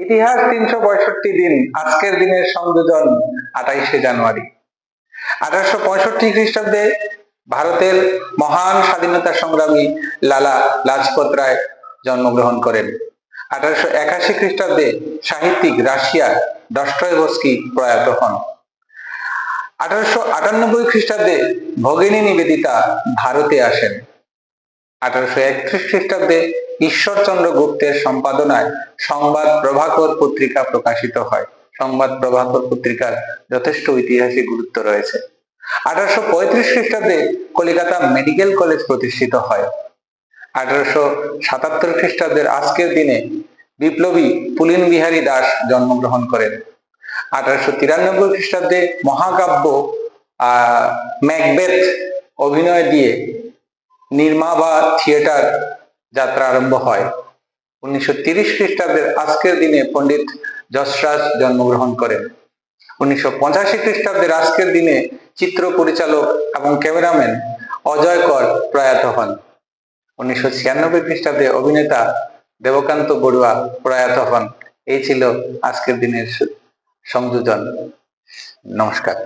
ইতিহাস তিনশো পঁয়ষট্টি দিন, আজকের দিনের সংযোজন আঠাইশে জানুয়ারি। আঠারোশো পঁয়ষট্টি খ্রিস্টাব্দে ভারতের মহান স্বাধীনতা সংগ্রামী লালা লাজপত রায় জন্মগ্রহণ করেন। আঠারোশো একাশি খ্রিস্টাব্দে সাহিত্যিক রাশিয়ার ডস্টয়ভস্কি প্রয়াত হন। আঠারোশো আটানব্বই খ্রিস্টাব্দে ভগিনী নিবেদিতা ভারতে আসেন। আঠারোশো একত্রিশ খ্রিস্টাব্দে ঈশ্বরচন্দ্র গুপ্তের সম্পাদনায় সংবাদ প্রভাকর পত্রিকা প্রকাশিত হয়। সংবাদ প্রভাকর পত্রিকার যথেষ্ট ঐতিহাসিক গুরুত্ব রয়েছে। আঠারোশো পঁয়ত্রিশ খ্রিস্টাব্দে কলিকাতা মেডিকেল কলেজ প্রতিষ্ঠিত হয়। আঠারোশো সাতাত্তর খ্রিস্টাব্দের আজকের দিনে বিপ্লবী পুলিন বিহারী দাস জন্মগ্রহণ করেন। আঠারোশো তিরানব্বই খ্রিস্টাব্দে মহাকাব্য, আহ, ম্যাকবেথ অভিনয় দিয়ে নির্মা বা থিয়েটার যাত্রা আরম্ভ হয়। উনিশশো তিরিশ খ্রিস্টাব্দের আজকের দিনে পণ্ডিত যশরাজ জন্মগ্রহণ করেন। উনিশশো পঁচাশি খ্রিস্টাব্দের আজকের দিনে চিত্র পরিচালক এবং ক্যামেরাম্যান অজয় কর প্রয়াত হন। উনিশশো ছিয়ানব্বই খ্রিস্টাব্দে অভিনেতা দেবকান্ত বড়ুয়া প্রয়াত হন। এই ছিল আজকের দিনের সংযোজন। নমস্কার।